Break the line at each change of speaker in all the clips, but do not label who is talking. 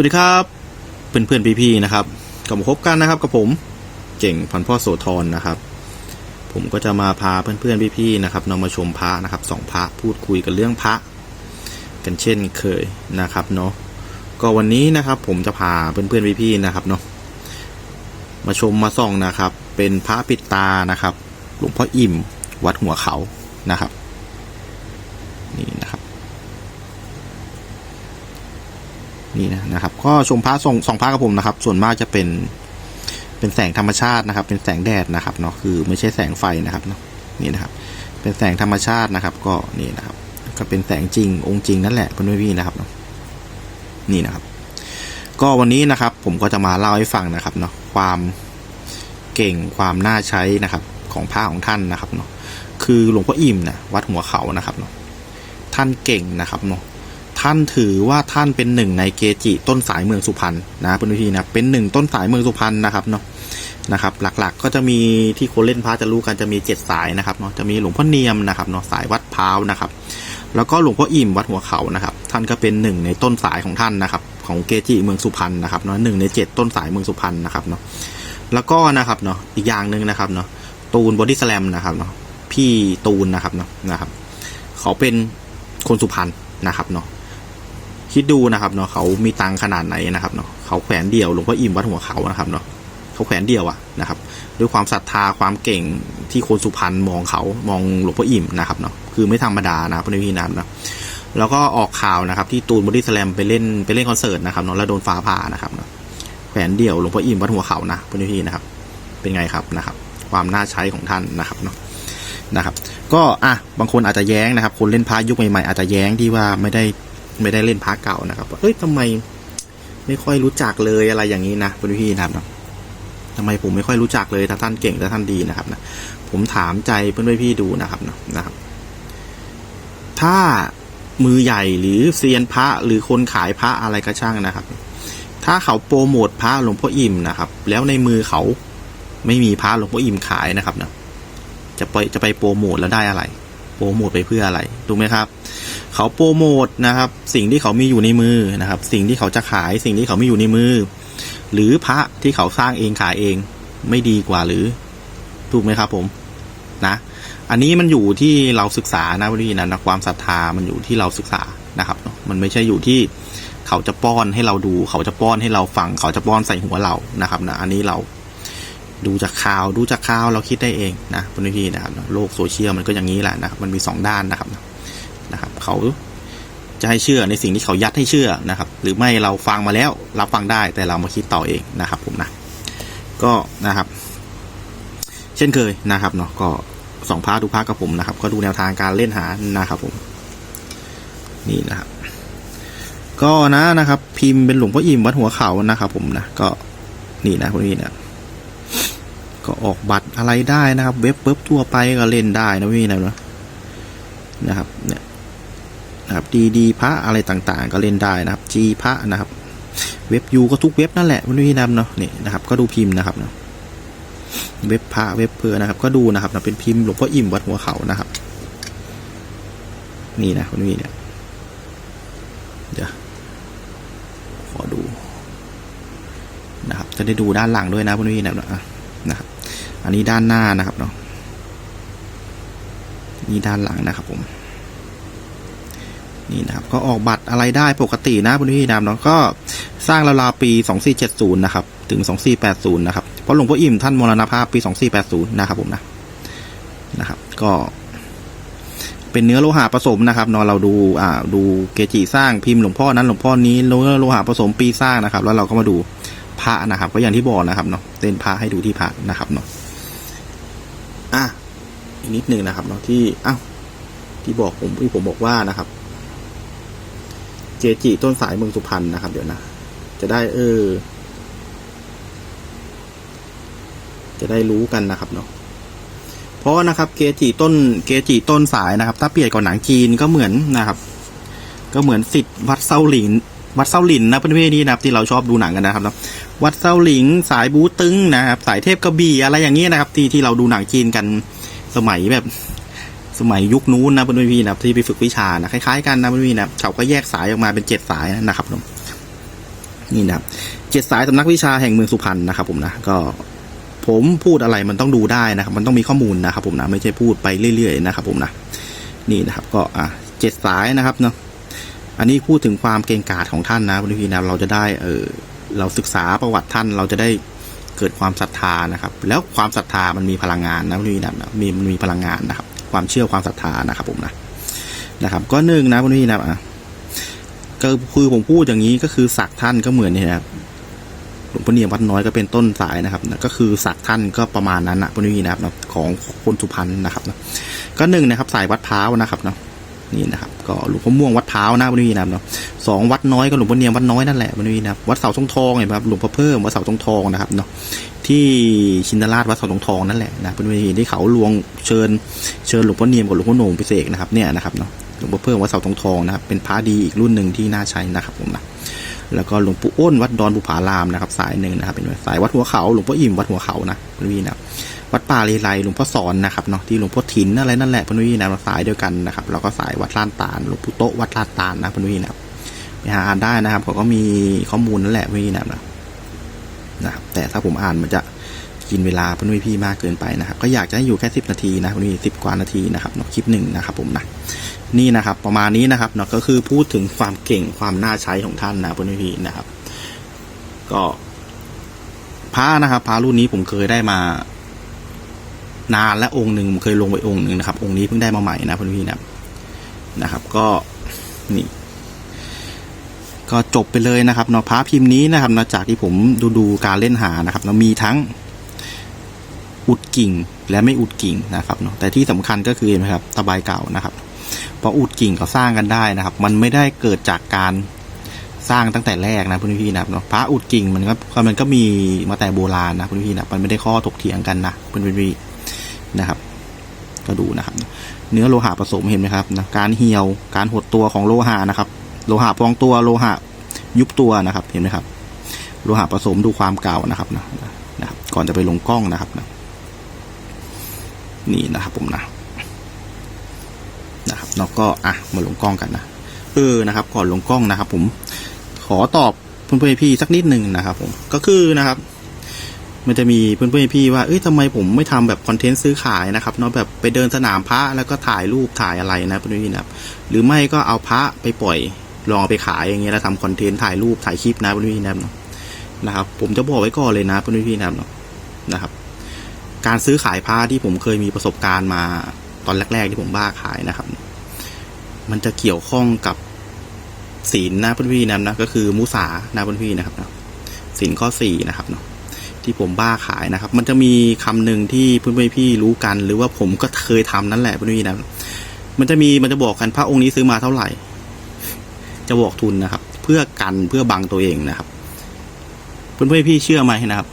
วัสดีครับ เพื่อนเพื่อนๆพี่ๆนะครับกลับมาพบกันนะครับกับผมเก่งพันพ่อโสธรนะครับ ผมก็จะมาพาเพื่อนเพื่อนๆพี่ๆนะครับนำมาชมพระนะครับสองพระพูดคุยกันเรื่องพระ กันเช่นเคยนะครับเนาะก็วันนี้นะครับผมจะพาเพื่อนเพื่อนๆพี่ๆนะครับเนาะมาชมมาส่องนะครับ เป็นพระปิดตานะครับหลวงพ่ออิ่มวัดหัวเขานะครับ นี่นะครับ นี่นะนะครับ ก็ชมพระส่องสองพระกับผมนะครับ ส่วนมากจะเป็นเป็นแสงธรรมชาตินะครับ เป็นแสงแดดนะครับเนาะคือไม่ใช่แสงไฟนะครับเนาะนี่นะครับ เป็นแสงธรรมชาตินะครับ ก็นี่นะครับ ก็เป็นแสงจริงองค์จริงนั่นแหละเพื่อนพี่นะครับเนาะนี่นะครับ ก็วันนี้นะครับ ผมก็จะมาเล่าให้ฟังนะครับเนาะความเก่งความน่าใช้นะครับ ของพระของท่านนะครับเนาะคือหลวงพ่ออิ่มนะวัดหัวเขานะครับเนาะท่านเก่งนะครับเนาะ ท่านถือว่าท่านเป็นหนึ่งในเกจิต้นสายเมืองสุพรรณนะเพื่อนพี่นะเป็นหนึ่งต้นสายเมืองสุพรรณนะครับเนาะนะครับ หลักๆก็จะมีที่คนเล่นพระจะรู้กันจะมีเจ็ดสายนะครับเนาะจะมีหลวงพ่อเนียมนะครับเนาะสายวัดพร้าวนะครับ แล้วก็หลวงพ่ออิ่มวัดหัวเขานะครับ ท่านก็เป็นหนึ่งในต้นสายของท่านนะครับ ของเกจิเมืองสุพรรณนะครับเนาะหนึ่งในเจ็ดต้นสายเมืองสุพรรณนะครับเนาะแล้วก็นะครับเนาะอีกอย่างหนึ่งนะครับเนาะตูนบอดี้สแลมนะครับเนาะพี่ตูนนะครับเนาะนะครับเขาเป็นคนสุพรรณนะครับเนาะ คิดดูนะครับเนาะเขามีตังขนาดไหนนะครับเนาะเขาแขวนเดี่ยวหลวงพ่ออิ่มวัดหัวเขานะครับเนาะเขาแขวนเดี่ยวอะนะครับ ด้วยความศรัทธาความเก่งที่คนสุพรรณมองเขามองหลวงพ่ออิ่มนะครับเนาะคือไม่ธรรมดานะพระพี่นามนะแล้วก็ออกข่าวนะครับ ที่ตูนบอดี้สแลมไปเล่นไปเล่นคอนเสิร์ตนะครับเนาะแล้วโดนฟ้าผ่านะครับเนาะแขวนเดี่ยวหลวงพ่ออิ่มวัดหัวเขานะพระพี่นะครับ เป็นไงครับนะครับ ความน่าใช้ของท่านนะครับเนาะนะครับ ก็อะบางคนอาจจะแย้งนะครับ คนเล่นพระยุคใหม่ๆอาจจะแย้งที่ว่าไม่ได้ ไม่ได้เล่นพาร์ทเก่านะครับเอ้ยทำไมไม่ค่อยรู้จักเลยอะไรอย่างนี้นะคุณพี่นะครับทำไมผมไม่ค่อยรู้จักเลยถ้าท่านเก่งถ้าท่านดีนะครับนะผมถามใจเพื่อนพี่ดูนะครับนะนะครับ ถ้ามือใหญ่หรือเซียนพระหรือคนขายพระอะไรก็ช่างนะครับ ถ้าเขาโปรโมทพระหลวงพ่ออิ่มนะครับ แล้วในมือเขาไม่มีพระหลวงพ่ออิ่มขายนะครับนะจะไปจะไปโปรโมทแล้วได้อะไร โปรโมทไปเพื่ออะไรถูกไหมครับ เขาโปรโมทนะครับ สิ่งที่เขามีอยู่ในมือนะครับ สิ่งที่เขาจะขายสิ่งที่เขามีอยู่ในมือ หรือพระที่เขาสร้างเองขายเองไม่ดีกว่าหรือ ถูกไหมครับผมนะ อันนี้มันอยู่ที่เราศึกษานะวิธีนะนะความศรัทธามันอยู่ที่เราศึกษานะครับ มันไม่ใช่อยู่ที่เขาจะป้อนให้เราดู เขาจะป้อนให้เราฟัง เขาจะป้อนใส่หัวเรานะครับนะอันนี้เราดูจากข่าวดูจากข่าวเราคิดได้เองนะวิธีนะครับโลกโซเชียลมันก็อย่างนี้แหละนะครับมันมีสองด้านนะครับ นะครับ เขาจะให้เชื่อในสิ่งที่เขายัดให้เชื่อนะครับ หรือไม่เราฟังมาแล้วรับฟังได้แต่เรามาคิดต่อเองนะครับผมนะก็นะครับ เช่นเคยนะครับเนาะก็สองพาร์ทดูพาร์กับผมนะครับ ก็ดูแนวทางการเล่นหานะครับผมนี่นะครับก็นะนะครับ พิมพ์เป็นหลวงพ่ออิ่มวัดหัวเขานะครับผมนะก็นี่นะพวกนี้นะก็ออกบัตรอะไรได้นะครับ เว็บเว็บทั่วไปก็เล่นได้นะพี่นะนะนะครับ เนี่ย นะครับดีดีพระอะไรต่างๆ ก็เล่นได้นะครับจีพระนะครับ เว็บยูก็ทุกเว็บนั่นแหละไม่นำเนาะนี่นะครับ ก็ดูพิมพ์นะครับเนาะเว็บพระเว็บเพอนะครับ ก็ดูนะครับนะเป็นพิมพ์หลวงพ่ออิ่มวัดหัวเขานะครับ นี่นะคุณวีเนี่ยเดี๋ยวขอดูนะครับ จะได้ดูด้านหลังด้วยนะคุณวีนะนะครับ อันนี้ด้านหน้านะครับเนาะนี่ด้านหลังนะครับผม นี่นะครับก็ออกบัตรอะไรได้ปกตินะคุณพี่นามเนาะก็สร้างราวๆปี 2470 นะครับ ถึง 2480 นะครับ เพราะหลวงพ่ออิ่มท่านมรณภาพปี 2480 นะครับผมนะนะครับ ก็ เป็นเนื้อโลหะผสมนะครับเนาะเราดูอ่าดูเกจิสร้างพิมพ์หลวงพ่อนั้นหลวงพ่อนี้เนื้อโลหะผสมปีสร้างนะครับ แล้วเราก็มาดูพระนะครับ ก็อย่างที่บอกนะครับเนาะเต้นพระให้ดูที่พระนะครับเนาะอะอีกนิดหนึ่งนะครับเนาะที่อ้าวที่บอกผมที่ผมบอกว่านะครับ เจจิต้นสายเมืองสุพรรณนะครับ เดี๋ยวนะ จะได้เออ จะได้รู้กันนะครับเนาะเพราะนะครับเกจิต้นเกจิต้นสายนะครับ ถ้าเปรียบกับหนังจีนก็เหมือนนะครับ ก็เหมือนสิทธิ์วัดเซาหลิน วัดเซาหลินนะเพื่อนๆนี่นะครับที่เราชอบดูหนังกันนะครับนะวัดเซาหลิงสายบูตึงนะครับ สายเทพกระบี่อะไรอย่างเงี้ยนะครับ ที่ที่เราดูหนังจีนกันสมัยแบบ สมัยยุคนู้นนะเพื่อนๆนะที่ไปฝึกวิชานะคล้ายๆกันนะเพื่อนๆนะเขาก็แยกสายออกมาเป็นเจ็ดสายนะครับผมนี่นะครับเจ็ดสายสำนักวิชาแห่งเมืองสุพรรณนะครับ ผมนะก็ ผมพูดอะไรมันต้องดูได้นะครับ มันต้องมีข้อมูลนะครับ ผมนะไม่ใช่พูดไปเรื่อยๆนะครับ ผมนะนี่นะครับ ก็อะเจ็ดสายนะครับเนาะอันนี้พูดถึงความเก่งกาจของท่านนะคุณพี่นะเราจะได้เออเราศึกษาประวัติท่านเราจะได้เกิดความศรัทธานะครับ แล้วความศรัทธามันมีพลังงานนะพี่นะมีมันมีพลังงานนะครับ ความเชื่อความศรัทธานะครับผมนะนะครับ ก็หนึ่งนะคุณพี่นะอะก็คือผมพูดอย่างนี้ก็คือศักดิ์ท่านก็เหมือนเนี่ยครับหลวงพ่อเนียมวัดน้อยก็เป็นต้นสายนะครับนะก็คือศักดิ์ท่านก็ประมาณนั้นนะคุณพี่นะครับนะของคนสุพรรณนะครับนะก็หนึ่งนะครับสายวัดพร้าวนะครับเนาะ นี่นะครับก็หลวงพ่อม่วงวัดพร้าวนะพวกนี้นะครับเนาะสองวัดน้อยก็หลวงพ่อเนียมวัดน้อยนั่นแหละพวกนี้นะครับวัดเสาทองทองเห็นไหมครับหลวงพ่อเพิ่มวัดเสาทองทองนะครับเนาะที่ชินราชวัดเสาทองทองนั่นแหละนะพวกนี้ที่เขาลวงเชิญเชิญหลวงพ่อเนียมกับหลวงพ่อโหน่งไปเสกนะครับเนี่ยนะครับเนาะหลวงพ่อเพิ่มวัดเสาทองทองนะครับเป็นพระดีอีกรุ่นหนึ่งที่น่าใช้นะครับผมนะแล้วก็หลวงปู่อ้นวัดดอนบุผารามนะครับ สายหนึ่งนะครับเป็นสายวัดหัวเขาหลวงพ่ออิ่มวัดหัวเขานะพนวีนะ วัดป่าเลไลหลวงพ่อสอนนะครับเนาะที่หลวงพ่อถินอะไรนั่นแหละพนวีนะสายเดียวกันนะครับแล้วก็สายวัดลานตาลหลวงปู่โตวัดลานตาลนะพนวีนะไปหาอ่านได้นะครับเขาก็มีข้อมูลนั่นแหละพนวีนะนะครับแต่ถ้าผมอ่านมันจะกินเวลาพนวีพี่มากเกินไปนะครับ ก็อยากจะให้อยู่แค่สิบนาทีนะพนวีสิบกว่านาทีนะครับเนาะคลิปหนึ่งนะครับ ผมนะนี่นะครับ ประมาณนี้นะครับเนาะก็คือพูดถึงความเก่งความน่าใช้ของท่านนะพนพี่นะครับ ก็พระนะครับพระรุ่นนี้ผมเคยได้มา นานและองค์หนึ่งผมเคยลงไปองค์หนึ่งนะครับ องค์นี้เพิ่งได้มาใหม่นะพนพี่นะนะครับ ก็นี่ ก็จบไปเลยนะครับเนาะพระพิมพ์นี้นะครับเนาะจากที่ผมดูดูการเล่นหานะครับเนาะมีทั้งอุดกิ่งและไม่อุดกิ่งนะครับเนาะแต่ที่สำคัญก็คือนไหมครับตะไบเก่านะครับเพราะอุดกิ่งก็สร้างกันได้นะครับ มันไม่ได้เกิดจากการสร้างตั้งแต่แรกนะพี่ๆนะครับเนาะพระอุดกิ่งมันก็มันก็มีมาแต่โบราณนะพี่ๆนะมันไม่ได้ข้อถกเถียงกันนะพี่ๆ นะครับก็ดูนะครับ เนื้อโลหะผสมเห็นไหมครับนะการเหี่ยวการหดตัวของโลหะนะครับ โลหะพองตัวโลหะยุบตัวนะครับ เห็นไหมครับ โลหะผสมดูความเก่านะครับนะนะครับ ก่อนจะไปลงกล้องนะครับนะนี่นะครับผมนะนะครับแล้วก็อะมาลงกล้องกันนะเออนะครับ ก่อนลงกล้องนะครับ ผมขอตอบเพื่อนๆพี่สักนิดหนึ่งนะครับ ผมก็คือนะครับ มันจะมีเพื่อนๆพี่ว่าเอ้ยทำไมผมไม่ทำแบบคอนเทนต์ซื้อขายนะครับเนาะแบบไปเดินสนามพระแล้วก็ถ่ายรูปถ่ายอะไรนะเพื่อนๆพี่นะครับหรือไม่ก็เอาพระไปปล่อยลองเอาไปขายอย่างเงี้ยแล้วทำคอนเทนต์ถ่ายรูปถ่ายคลิปนะเพื่อนๆพี่นะครับนะครับ ผมจะบอกไว้ก่อนเลยนะเพื่อนๆพี่นะครับนะครับ การซื้อขายผ้าที่ผมเคยมีประสบการณ์มาตอนแรก ๆ ที่ผมบ้าขายนะครับ มันจะเกี่ยวข้องกับศีลนะเพื่อนพี่นะนะก็คือมุสานะเพื่อนพี่นะครับศีลข้อสี่นะครับเนาะ ที่ผมบ้าขายนะครับ มันจะมีคำหนึ่งที่เพื่อนพี่รู้กัน หรือว่าผมก็เคยทำนั่นแหละเพื่อนพี่นะมันจะมีมันจะบอกกันพระองค์นี้ซื้อมาเท่าไหร่ จะบอกทุนนะครับ เพื่อกันเพื่อบังตัวเองนะครับ เพื่อนๆพี่เชื่อไหมนะครับ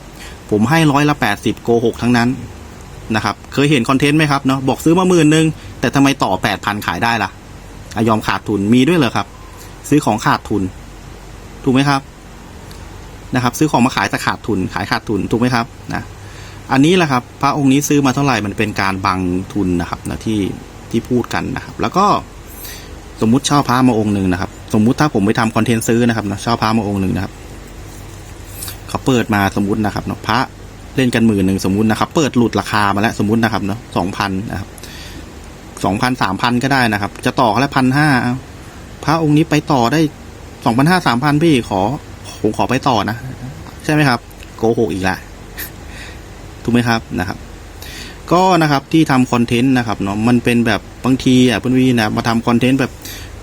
ผมให้ร้อยละแปดสิบโกหกทั้งนั้นนะครับ เคยเห็นคอนเทนต์ไหมครับเนาะบอกซื้อมาหมื่นหนึ่งแต่ทำไมต่อแปดพันขายได้ล่ะอะยอมขาดทุนมีด้วยเหรอครับ ซื้อของขาดทุน ถูกไหมครับ นะครับ ซื้อของมาขายแต่ขาดทุนขายขาดทุนถูกไหมครับนะอันนี้แหละครับ พระองค์นี้ซื้อมาเท่าไหร่มันเป็นการบังทุนนะครับนะที่ที่พูดกันนะครับ แล้วก็สมมุติเช่าพระมาองค์หนึ่งนะครับ สมมุติถ้าผมไปทำคอนเทนต์ซื้อนะครับนะเช่าพระมาองค์หนึ่งนะครับเขาเปิดมาสมมตินะครับเนาะพระเล่นกันหมื่นหนึ่งสมมตินะครับ เปิดหลุดราคามาแล้วสมมตินะครับเนาะสองพันนะครับสองพันสามพันก็ได้นะครับ จะต่อเขาแล้วพันห้าพระองค์นี้ไปต่อได้สองพันห้าสามพันพี่ขอ ผมขอไปต่อนะ ใช่ไหมครับ โกหกอีกละถูกไหมครับนะครับ ก็นะครับที่ทำคอนเทนต์นะครับเนาะมันเป็นแบบบางทีอะเพื่อนวีนะมาทำคอนเทนต์แบบ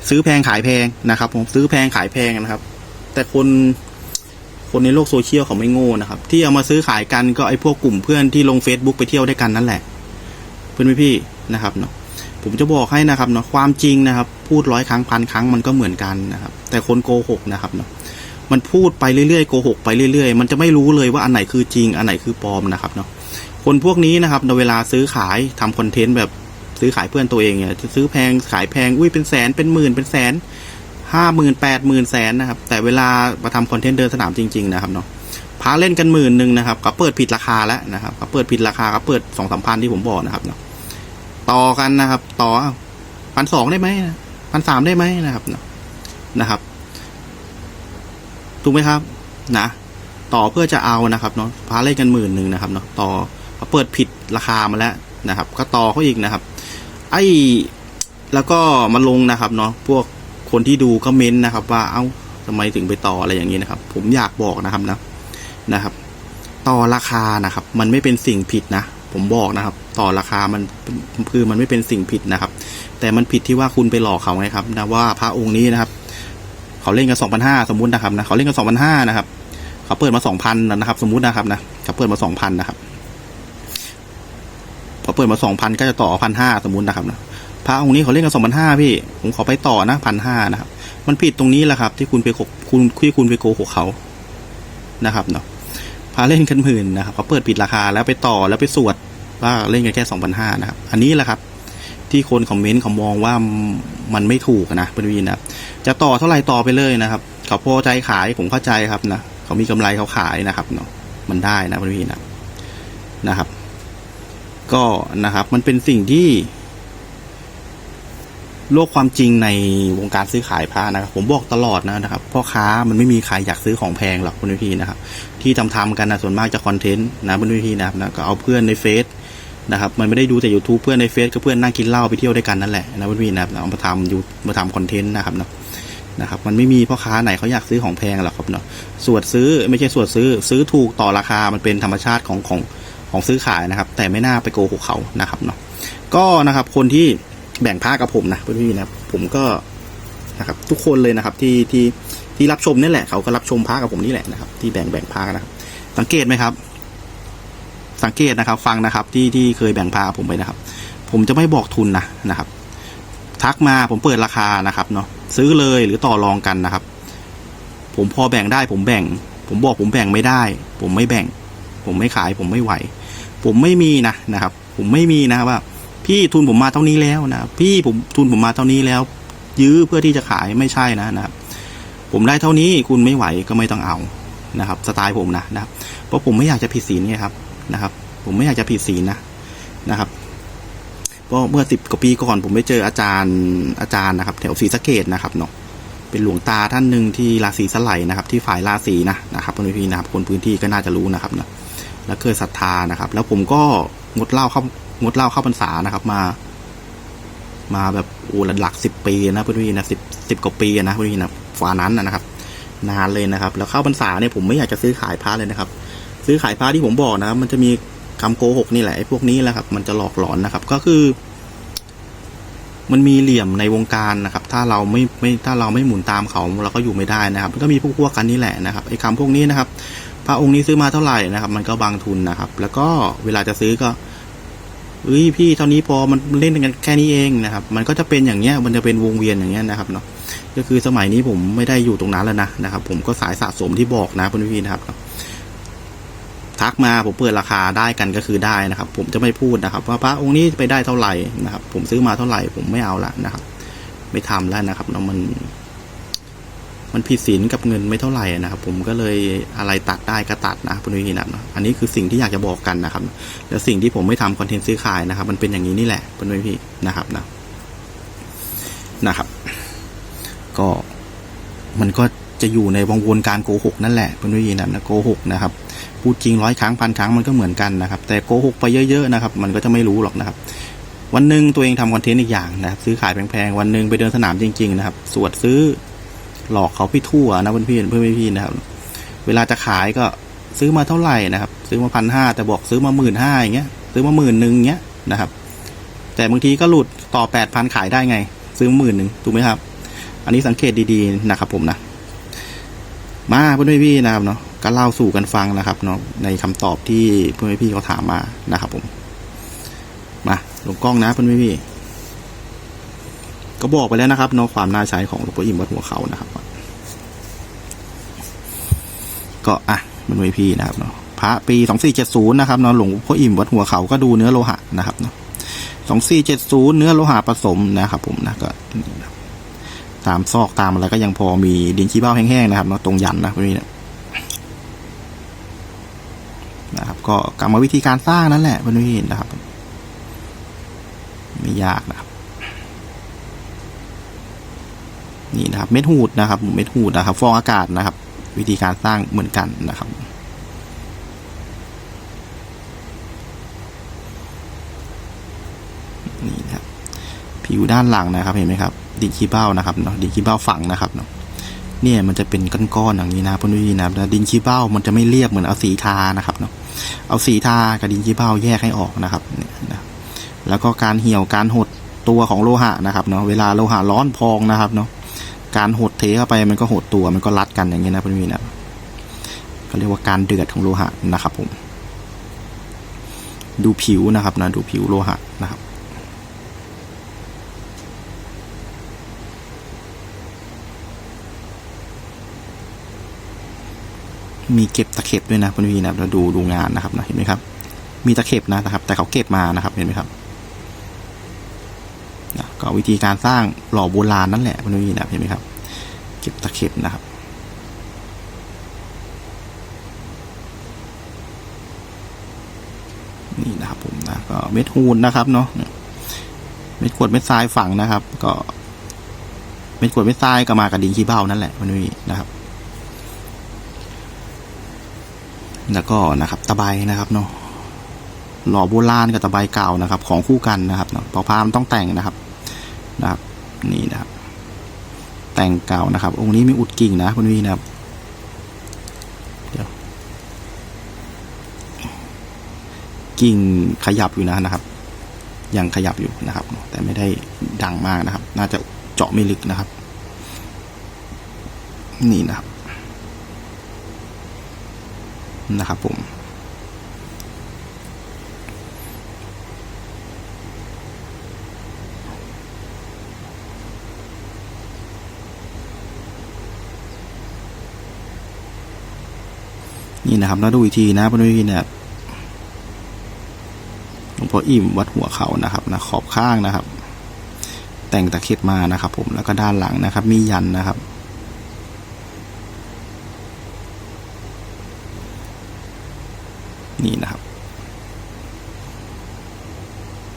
ซื้อแพงขายแพงนะครับ ผมซื้อแพงขายแพงนะครับ แต่คนคนในโลกโซเชียลเขาไม่โง่นะครับ ที่เอามาซื้อขายกันก็ไอ้พวกกลุ่มเพื่อนที่ลง Facebook ไปเที่ยวด้วยกันนั่นแหละ เพื่อนพี่นะครับเนาะผมจะบอกให้นะครับเนาะความจริงนะครับ พูดร้อยครั้งพันครั้งมันก็เหมือนกันนะครับ แต่คนโกหกนะครับเนาะ มันพูดไปเรื่อยๆโกหกไปเรื่อยๆ มันจะไม่รู้เลยว่าอันไหนคือจริงอันไหนคือปลอมนะครับเนาะคนพวกนี้นะครับในเวลาซื้อขายทำคอนเทนต์แบบซื้อขายเพื่อนตัวเองเนี่ยจะซื้อแพงขายแพงอุ้ยเป็นแสนเป็นหมื่นเป็นแสนห้าหมื่นแปดหมื่นแสนนะครับ แต่เวลามาทำคอนเทนต์เดินสนามจริง ๆ นะครับเนาะพาเล่นกันหมื่นหนึ่งนะครับก็เปิดผิดราคาแล้วนะครับก็เปิดผิดราคาก็เปิดสองสามพันที่ผมบอกนะครับเนาะต่อกันนะครับ ต่อพันสองได้ไหมพันสามได้ไหมนะครับเนาะนะครับ ถูกไหมครับนะต่อเพื่อจะเอานะครับเนาะพาเล่นกันหมื่นหนึ่งนะครับเนาะต่อเขาเปิดผิดราคามาแล้วนะครับ ก็ต่อเขาอีกนะครับ ไอ้แล้วก็มาลงนะครับเนาะพวกคนที่ดูก็เม้นต์นะครับ ว่าเอ้าทำไมถึงไปต่ออะไรอย่างนี้นะครับ ผมอยากบอกนะครับนะนะครับ ต่อราคานะครับ มันไม่เป็นสิ่งผิดนะผมบอกนะครับ ต่อราคามันคือมันไม่เป็นสิ่งผิดนะครับ แต่มันผิดที่ว่าคุณไปหลอกเขาไงครับนะว่าพระองค์นี้นะครับ เขาเล่นกันสองพันห้าสมมุตินะครับนะเขาเล่นกันสองพันห้านะครับ เขาเปิดมาสองพันนะครับ สมมุตินะครับนะเขาเปิดมาสองพันนะครับพอเปิดมาสองพันก็จะต่อพันห้าสมมุตินะครับนะพระองค์นี้เขาเล่นกันสองพันห้าพี่ ผมขอไปต่อนะพันห้านะครับ มันผิดตรงนี้แหละครับ ที่คุณไปโกคุณที่คุณไปโกหกเขานะครับเนาะพาเล่นกันหมื่นนะครับเขาเปิดปิดราคาแล้วไปต่อแล้วไปสวดว่าเล่นกันแค่สองพันห้านะครับ อันนี้แหละครับ ที่คนคอมเมนต์เขามองว่า มันไม่ถูกนะเป็นวีนะจะต่อเท่าไหร่ต่อไปเลยนะครับเขาพอใจขายผมเข้าใจครับนะเขามีกำไรเขาขายนะครับเนาะมันได้นะเป็นวีนะนะครับ ก็นะครับมันเป็นสิ่งที่ โลกความจริงในวงการซื้อขายพระนะครับ ผมบอกตลอดนะนะครับพ่อค้ามันไม่มีใครอยากซื้อของแพงหรอกบนเวทีนะครับ ที่ทำทำกันนะส่วนมากจะคอนเทนต์นะบนเวทีนะครับนะก็เอาเพื่อนในเฟซ นะครับมันไม่ได้ดูแต่ YouTube เพื่อนในเฟซก็เพื่อนนั่งกินเหล้าไปเที่ยวด้วยกันนั่นแหละนะบนเวทีนะครับเอามาทำยูมาทำคอนเทนต์นะครับเนาะนะครับมันไม่มีพ่อค้าไหนเขาอยากซื้อของแพงหรอกครับเนาะสวดซื้อไม่ใช่สวดซื้อซื้อถูกต่อราคามันเป็นธรรมชาติของของของซื้อขายนะครับ แต่ไม่น่าไปโกหกเขานะครับเนาะก็นะครับคนที่แบ่งผ้ากับผมนะเพื่อนๆนะครับผมก็นะครับทุกคนเลยนะครับที่ที่ที่รับชมนี่แหละเขาก็รับชมผ้ากับผมนี่แหละนะครับที่แบ่งแบ่งผ้านะครับ สังเกตไหมครับ สังเกตนะครับ ฟังนะครับที่ที่เคยแบ่งผ้าผมไปนะครับ ผมจะไม่บอกทุนนะนะครับ ทักมาผมเปิดราคานะครับเนาะซื้อเลยหรือต่อรองกันนะครับ ผมพอแบ่งได้ผมแบ่ง ผมบอกผมแบ่งไม่ได้ ผมไม่แบ่ง ผมไม่ขาย ผมไม่ไหว ผมไม่มีนะนะครับ ผมไม่มีนะครับว่า พี่ทุนผมมาเท่านี้แล้วนะพี่ผมทุนผมมาเท่านี้แล้ว ยื้อเพื่อที่จะขายไม่ใช่นะนะครับ ผมได้เท่านี้คุณไม่ไหวก็ไม่ต้องเอานะครับ สไตล์ผมนะนะครับเพราะผมไม่อยากจะผิดศีลไงครับ นะครับ ผมไม่อยากจะผิดศีลนะนะครับเพราะเมื่อสิบกว่าปีก่อนผมไปเจออาจารย์อาจารย์นะครับแถวศรีสะเกดนะครับเนาะเป็นหลวงตาท่านหนึ่งที่ราศีสไลนะครับ ที่ฝ่ายราศีนะนะครับคนพี่นะครับ คนพื้นที่ก็น่าจะรู้นะครับนะแล้วเคยศรัทธานะครับ แล้วผมก็งดเหล้าเข้างดเหล้าเข้าพรรษานะครับมา มาแบบโอ้หลักสิบปีนะเพื่อนพี่นะสิบสิบกว่าปีนะเพื่อนพี่นะฝ่านั้นนะนะครับ นานเลยนะครับ แล้วเข้าพรรษาเนี่ยผมไม่อยากจะซื้อขายพระเลยนะครับ ซื้อขายพระที่ผมบอกนะครับ มันจะมีคำโกหกนี่แหละไอ้พวกนี้แหละครับ มันจะหลอกหลอนนะครับ ก็คือ มันมีเหลี่ยมในวงการนะครับ ถ้าเราไม่ไม่ถ้าเราไม่หมุนตามเขาเราก็อยู่ไม่ได้นะครับ มันก็มีพวกพวกกันนี่แหละนะครับไอ้คำพวกนี้นะครับ พระองค์นี้ซื้อมาเท่าไหร่นะครับ มันก็บางทุนนะครับ แล้วก็เวลาจะซื้อก็เอ้ยพี่เท่านี้พอมันเล่นกันแค่นี้เองนะครับ มันก็จะเป็นอย่างเงี้ย มันจะเป็นวงเวียนอย่างเงี้ยนะครับเนาะก็คือสมัยนี้ผมไม่ได้อยู่ตรงนั้นแล้วนะนะครับ ผมก็สายสะสมที่บอกนะเพื่อนพี่นะครับ ทักมาผมเปิดราคาได้กันก็คือได้นะครับ ผมจะไม่พูดนะครับ ว่าพระองค์นี้ไปได้เท่าไหร่นะครับ ผมซื้อมาเท่าไหร่ผมไม่เอาละนะครับ ไม่ทำแล้วนะครับเนาะมัน มันผิดศีลกับเงินไม่เท่าไหร่นะครับ ผมก็เลยอะไรตัดได้ก็ตัดนะพื่อนพี่นะครับเนะอันนี้คือสิ่งที่อยากจะบอกกันนะครับ แล้วสิ่งที่ผมไม่ทำคอนเทนต์ซื้อขายนะครับ มันเป็นอย่างนี้นี่แหละเพื่อนพี่นะครับนะนะครับ ก็มันก็จะอยู่ในวงวนการโกหกนั่นแหละเพื่อนพี่นะนะโกหกนะครับ พูดจริงร้อยครั้งพันครั้งมันก็เหมือนกันนะครับ แต่โกหกไปเยอะๆนะครับ มันก็จะไม่รู้หรอกนะครับ วันหนึ่งตัวเองทำคอนเทนต์อีกอย่างนะครับ ซื้อขายแพงๆวันหนึ่งไปเดินสนามจริง ๆ นะครับ สวดซื้อหลอกเขาพี่ทั่วนะเพื่อนพี่เพื่อนพี่นะครับ เวลาจะขายก็ซื้อมาเท่าไหร่นะครับ ซื้อมาพันห้าแต่บอกซื้อมาหมื่นห้าอย่างเงี้ย ซื้อมาหมื่นหนึ่งเงี้ยนะครับ แต่บางทีก็หลุดต่อแปดพันขายได้ไง ซื้อหมื่นหนึ่งถูกไหมครับ อันนี้สังเกตดีๆนะครับผมนะ มาเพื่อนพี่นะครับเนาะ ก็เล่าสู่กันฟังนะครับเนาะในคำตอบที่เพื่อนพี่เขาถามมานะครับผมมาลงกล้องนะเพื่อนพี่ก็บอกไปแล้วนะครับเนาะความน่าใช้ของหลวงพ่ออิ่มวัดหัวเขานะครับ ก็อะมันไว้พี่นะครับเนาะพระปีสองสี่เจ็ดศูนย์นะครับเนาะหลวงพ่ออิ่มวัดหัวเขาก็ดูเนื้อโลหะนะครับเนาะสองสี่เจ็ดศูนย์เนื้อโลหะผสมนะครับ ผมนะก็ตามซอกตามอะไรก็ยังพอมีดินขี้เบ้าแห้งๆนะครับเนาะตรงยันนะพวกนี้นะนะครับ ก็กรรมาวิธีการสร้างนั่นแหละเพื่อนพี่นะครับ ไม่ยากนะครับ นี่นะครับ เม็ดหูดนะครับ เม็ดหูดนะครับ ฟองอากาศนะครับ วิธีการสร้างเหมือนกันนะครับนี่นะครับผิวด้านหลังนะครับ เห็นไหมครับดินขี้เบ้านะครับเนาะดินขี้เบ้าฝังนะครับเนาะเนี่ยมันจะเป็นก้อนๆอย่างนี้นะเพื่อนพี่นะครับดินขี้เบ้ามันจะไม่เรียบเหมือนเอาสีทานะครับเนาะ เอาสีทากับดินขี้เบ้าแยกให้ออกนะครับนะแล้วก็การเหี่ยวการหดตัวของโลหะนะครับเนาะเวลาโลหะร้อนพองนะครับเนาะการหดเทเข้าไปมันก็หดตัวมันก็รัดกันอย่างเงี้ยนะเพื่อนพี่นะก็เรียกว่าการเดือดของโลหะนะครับผม ดูผิวนะครับนะดูผิวโลหะนะครับ มีเก็บตะเข็บด้วยนะเพื่อนพี่นะเราดูดูงานนะครับนะเห็นไหมครับ มีตะเข็บนะครับ แต่เขาเก็บมานะครับเห็นไหมครับนะก็วิธีการสร้างหล่อโบราณนั่นแหละเพื่อนพี่นะเห็นไหมครับ เก็บตะเข็บนะครับนี่นะครับผมนะก็เม็ดฮูนนะครับเนาะเม็ดขวดเม็ดทรายฝังนะครับ ก็ เม็ดขวดเม็ดทรายก็มากับดินขี้เบ้านั่นแหละเพื่อนพี่นะครับ แล้วก็นะครับตะไบนะครับเนาะหล่อโบราณกับตะไบเก่านะครับ ของคู่กันนะครับเนาะพอพามต้องแต่งนะครับนะครับ นี่นะครับ แต่งเก่านะครับ องค์นี้มีอุดกิ่งนะคุณวีนะครับเดี๋ยวกิ่งขยับอยู่นะนะครับ ยังขยับอยู่นะครับ แต่ไม่ได้ดังมากนะครับ น่าจะเจาะไม่ลึกนะครับ นี่นะครับ นะครับผมนี่นะครับแล้วดูอีกทีนะพนุทีเนี่ยหลวงพ่ออิ่มวัดหัวเขานะครับนะขอบข้างนะครับ แต่งตะเข็บมานะครับ ผมแล้วก็ด้านหลังนะครับ มียันนะครับ นี่นะครับ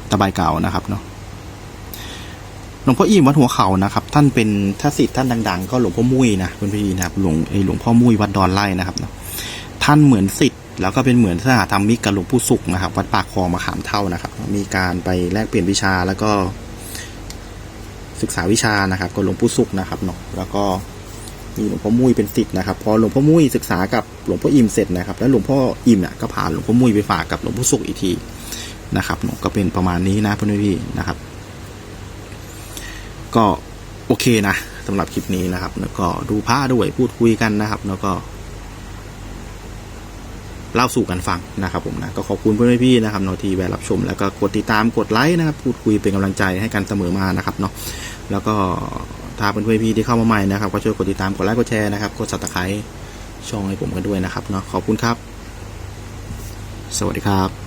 ตะไบเก่านะครับเนาะหลวงพ่ออิ่มวัดหัวเขานะครับ ท่านเป็นถ้าสิทธิ์ท่านดัง ๆ ก็หลวงพ่อมุ้ยนะคุณพี่นะครับ หลวงไอหลวงพ่อมุ้ยวัดดอนไร่นะครับเนาะท่านเหมือนสิทธิ์แล้วก็เป็นเหมือนสหธรรมิกกับหลวงปู่สุขนะครับ วัดปากคลองมาขามเท่านะครับ มีการไปแลกเปลี่ยนวิชาแล้วก็ ศึกษาวิชานะครับกับหลวงปู่สุขนะครับเนาะแล้วก็ มีหลวงพ่อมุ้ยเป็นสิทธิ์นะครับพอหลวงพ่อมุ้ยศึกษากับหลวงพ่ออิ่มเสร็จนะครับ แล้วหลวงพ่ออิ่มเนี่ยก็พาหลวงพ่อมุ้ยไปฝากกับหลวงพ่อสุขอีกทีนะครับเนาะก็เป็นประมาณนี้นะเพื่อนพี่นะครับ ก็โอเคนะสำหรับคลิปนี้นะครับ แล้วก็ดูผ้าด้วยพูดคุยกันนะครับ แล้วก็เล่าสู่กันฟังนะครับผมนะก็ขอบคุณเพื่อนพี่นะครับเนาะที่แวะรับชม แล้วก็กดติดตามกดไลค์นะครับ พูดคุยเป็นกำลังใจให้กันเสมอมานะครับเนาะแล้วก็ ถ้าเพื่อนๆพี่ที่เข้ามาใหม่นะครับก็ช่วยกดติดตามกดไลค์กดแชร์นะครับกดสับตะไคร้ช่องให้ผมกันด้วยนะครับเนาะขอบคุณครับ สวัสดีครับ